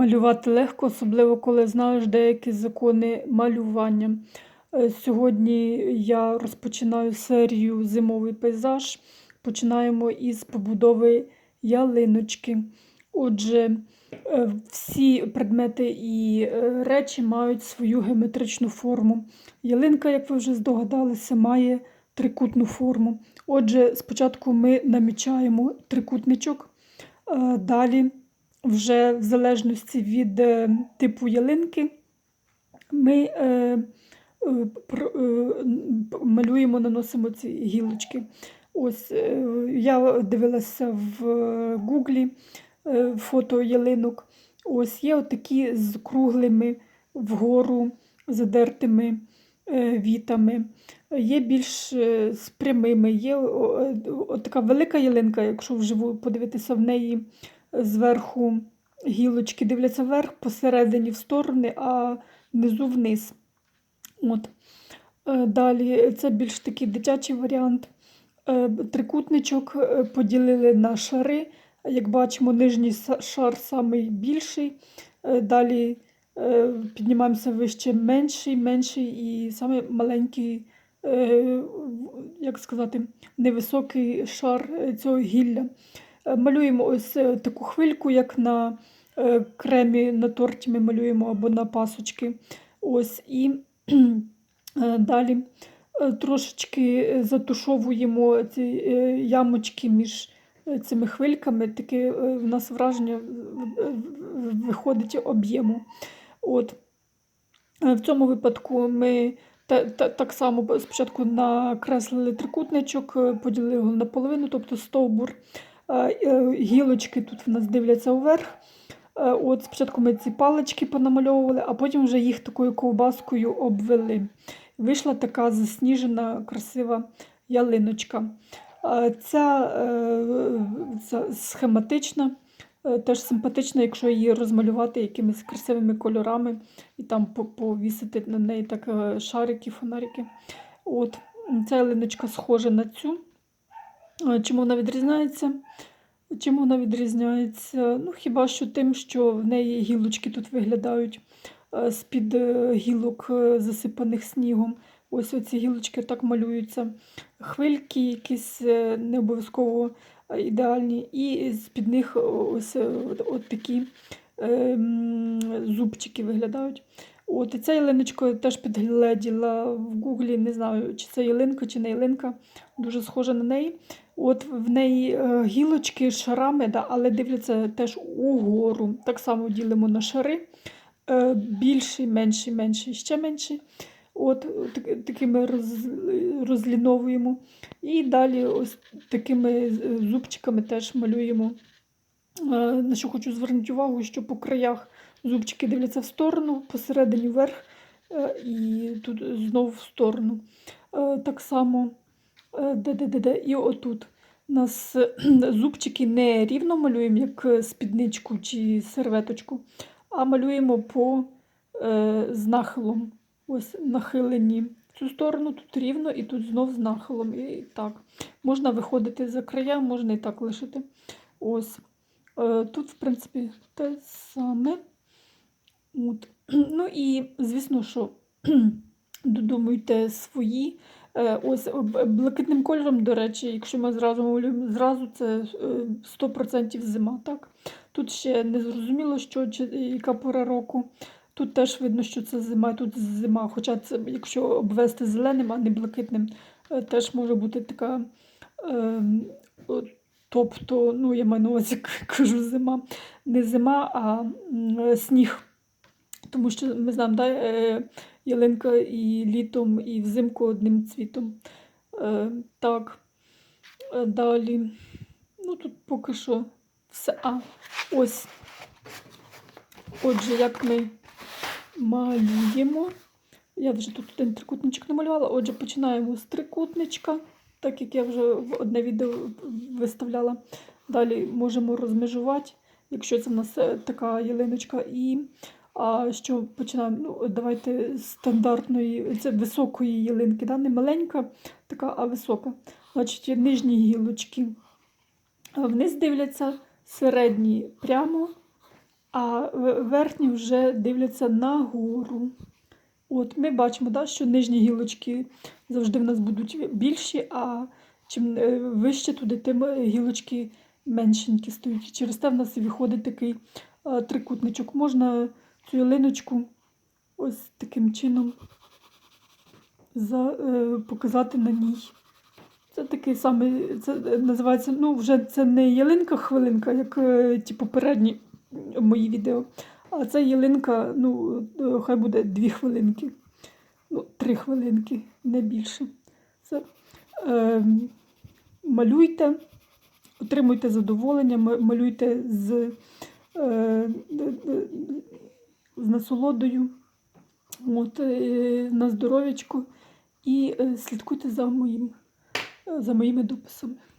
Малювати легко, особливо коли знаєш деякі закони малювання. Е, Сьогодні я розпочинаю серію Зимовий пейзаж. Починаємо із побудови ялиночки. Отже, е, всі предмети і е, речі мають свою геометричну форму. Ялинка, як ви вже здогадалися, має трикутну форму. Отже, спочатку ми намічаємо трикутничок, далі вже в залежності від е, типу ялинки, ми е, е, е, малюємо, наносимо ці гілочки. Ось е, я дивилася в Гуглі е, фото ялинок. Ось є отакі з круглими вгору задертими е, вітами. Є більш е, з прямими, є така велика ялинка, якщо вживу подивитися в неї зверху гілочки дивляться вверх, посередині в сторони, а внизу вниз. От. Е, Далі це більш такий дитячий варіант. Е, Трикутничок е, поділили на шари. Як бачимо, нижній шар самий більший. Е, Далі піднімаємося вище менший, менший і самий маленький, як сказати, невисокий шар цього гілля. Е, Малюємо ось е, таку хвильку, як на е, кремі на торті ми малюємо або на пасочки. Ось і далі трошечки затушовуємо ці ямочки між цими хвильками. Таке в нас враження виходить об'єму. От. В цьому випадку ми та, та, так само спочатку накреслили трикутничок, поділили його наполовину, тобто стовбур. Е, Гілочки тут в нас дивляться вверх. Е, От спочатку ми ці палички понамальовували, а потім вже їх такою ковбаскою обвели. Вийшла така засніжена, красива ялиночка. Ця, е, ця схематична, теж симпатична, якщо її розмалювати якимись красивими кольорами і там повісити на неї так шарики, фонарики. От. Ця ялиночка схожа на цю. Е, Чим вона відрізняється? Чим вона відрізняється? Ну, хіба що тим, що в неї гілочки тут виглядають е, з-під е, гілок, засипаних снігом. Ось оці гілочки так малюються. Хвильки якісь не обов'язково ідеальні, і з-під них ось от, такі зубчики виглядають. От, і ця ялиночка теж підгледіла в гуглі, не знаю, чи це ялинка, чи не ялинка, дуже схожа на неї. От в неї е, гілочки шарами, да, але дивляться теж угору. Так само ділимо на шари. Е, більший, менший, менший, ще менший. От такими роз, розліновуємо. І далі ось такими е, зубчиками теж малюємо. На що хочу звернути увагу, що по краях зубчики дивляться в сторону, посередині вверх е, і тут знову в сторону. Е, Так само е, де-де-де-де, і отут. У нас зубчики не рівно малюємо, як спідничку чи серветочку, а малюємо по е, з нахилом. Ось нахилені в цю сторону, тут рівно і тут знов з нахилом. І так. Можна виходити за края, можна і так лишити. Ось. Е, Тут, в принципі, те саме. От. Ну і, звісно, що додумуйте свої. Е, Ось блакитним кольором, до речі, якщо ми зразу малюємо зразу, це е, 100% зима. Так? Тут ще не зрозуміло, що, чи, яка пора року. Тут теж видно, що це зима, тут зима. Хоча це, якщо обвести зеленим, а не блакитним, е, теж може бути така. Е, тобто, ну, я маю на увазі, кажу зима, не зима, а сніг. Тому що ми знаємо, да, е, ялинка і літом, і взимку одним цвітом. Е, так, Е, далі. Ну, тут поки що все. А, ось. Отже, як ми малюємо. Я вже тут один трикутничок намалювала. Отже, починаємо з трикутничка, так як я вже в одне відео виставляла. Далі можемо розмежувати, якщо це в нас така ялиночка. І а що починаємо? Ну, давайте з стандартної, це високої ялинки, да? не маленька, така, а висока. Значить, нижні гілочки. Вниз дивляться середні прямо, а верхні вже дивляться нагору. От ми бачимо, да, що нижні гілочки завжди в нас будуть більші, а чим е, вище туди, тим е, гілочки меншенькі стають. І Через те в нас виходить такий е, трикутничок. Можна цю ялиночку ось таким чином за, е, показати на ній. Це такий самий, це е, називається, ну, вже це не ялинка-хвилинка, як е, ті попередні мої відео. А це ялинка, ну, е, хай буде дві хвилинки. Ну, три хвилинки, не більше. Це, е, малюйте, отримуйте задоволення, малюйте з, е, д- з насолодою, от, е, на здоров'ячку і е, слідкуйте за моїм, за моїми дописами.